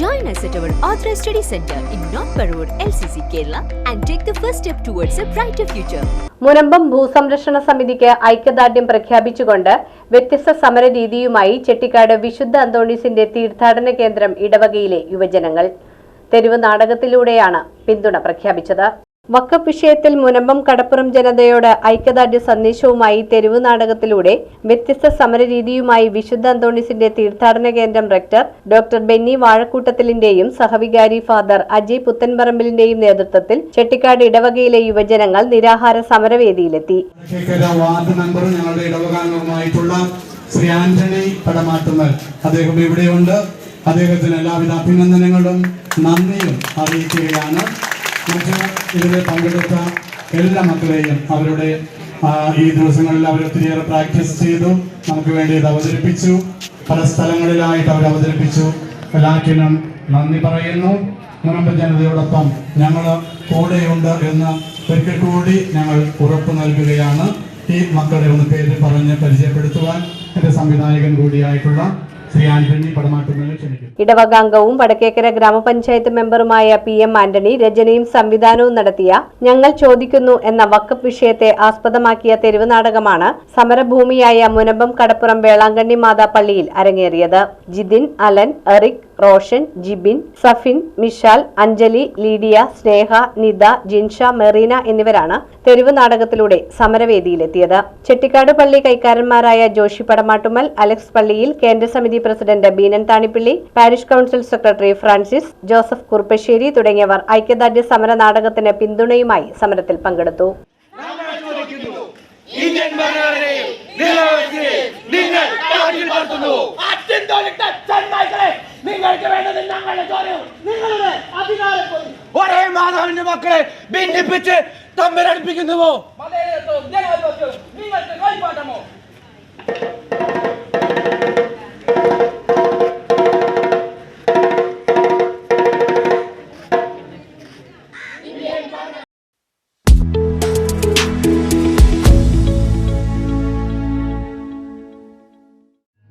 Join us at our Authorized Study Center in North Parur, LCC, Kerala, and take the first step towards a brighter future. Munambam ഭൂസംരക്ഷണ സമിതിക്ക് ഐക്യദാർഢ്യം പ്രഖ്യാപിച്ചുകൊണ്ട് വ്യത്യസ്ത സമര രീതിയുമായി ചെട്ടിക്കാട് വിശുദ്ധ അന്തോണീസിന്റെ തീർത്ഥാടന കേന്ദ്രം ഇടവകയിലെ യുവജനങ്ങൾ തെരുവ് നാടകത്തിലൂടെയാണ് പിന്തുണ പ്രഖ്യാപിച്ചത് വക്കഫ് വിഷയത്തിൽ മുനമ്പം കടപ്പുറം ജനതയോട് ഐക്യദാർഢ്യ സന്ദേശവുമായി തെരുവ് നാടകത്തിലൂടെ വ്യത്യസ്ത സമരരീതിയുമായി വിശുദ്ധ അന്തോണിസിന്റെ തീർത്ഥാടന കേന്ദ്രം റെക്ടർ ഡോക്ടർ ബെന്നി വാഴക്കൂട്ടത്തിലിന്റെയും സഹവികാരി ഫാദർ അജയ് പുത്തൻപറമ്പിലിന്റെയും നേതൃത്വത്തിൽ ചെട്ടിക്കാട് ഇടവകയിലെ യുവജനങ്ങൾ നിരാഹാര സമരവേദിയിലെത്തി. ശ്രീ അദ്ദേഹം ഇവിടെയുണ്ട്. അദ്ദേഹത്തിന് എല്ലാവിധ അഭിനന്ദനങ്ങളും നന്ദിയും അറിയിക്കുകയാണ്. മറ്റ് പങ്കെടുത്ത എല്ലാ മക്കളെയും അവരുടെ ഈ ദിവസങ്ങളിൽ അവർ ഒത്തിരിയേറെ പ്രാക്ടീസ് ചെയ്തു. നമുക്ക് വേണ്ടി ഇത് അവതരിപ്പിച്ചു. പല സ്ഥലങ്ങളിലായിട്ട് അവർ അവതരിപ്പിച്ചു. എല്ലാറ്റിനും നന്ദി പറയുന്നു. മുനമ്പ് ജനതയോടൊപ്പം ഞങ്ങൾ കൂടെയുണ്ട് എന്ന് ഒരിക്കൽ കൂടി ഞങ്ങൾ ഉറപ്പ് നൽകുകയാണ്. ഈ മക്കളെ ഒന്ന് പേര് പറഞ്ഞ് പരിചയപ്പെടുത്തുവാൻ എന്റെ സംവിധായകൻ കൂടിയായിട്ടുള്ള ശ്രീ അംഗവും വടക്കേക്കര ഗ്രാമപഞ്ചായത്ത് മെമ്പറുമായ പി എം ആന്റണി രചനയും സംവിധാനവും നടത്തിയ ഞങ്ങൾ ചോദിക്കുന്നു എന്ന വക്കപ്പ് വിഷയത്തെ ആസ്പദമാക്കിയ തെരുവ് നാടകമാണ് സമരഭൂമിയായ മുനമ്പം കടപ്പുറം വേളാങ്കണ്ണി മാതാ പള്ളിയിൽ അരങ്ങേറിയത്. Jithin Alan Eric Roshan Jibin Safin Mishal Anjali Lydia Sneha Nitha Jinsha Merina എന്നിവരാണ് തെരുവ് നാടകത്തിലൂടെ സമരവേദിയിലെത്തിയത്. ചെട്ടിക്കാട് പള്ളി കൈക്കാരന്മാരായ ജോഷി പടമാട്ടുമൽ അലക്സ് പള്ളിയിൽ കേന്ദ്രസമിതി president Beenan Thanippilly parish council secretary Francis Joseph Kuruppassery തുടങ്ങിയവർ ഐക്യദാർഢ്യ സമര നാടകത്തിന് പിന്തുണയുമായി സമരത്തിൽ പങ്കെടുത്തു. ഇന്ത്യൻ ഭരണഘടനയും ഒരേ മാതാവിന്റെ മക്കളെ ഭിന്നിപ്പിച്ച് തമ്മിലടുപ്പിക്കുന്നുവോ നിങ്ങൾക്ക്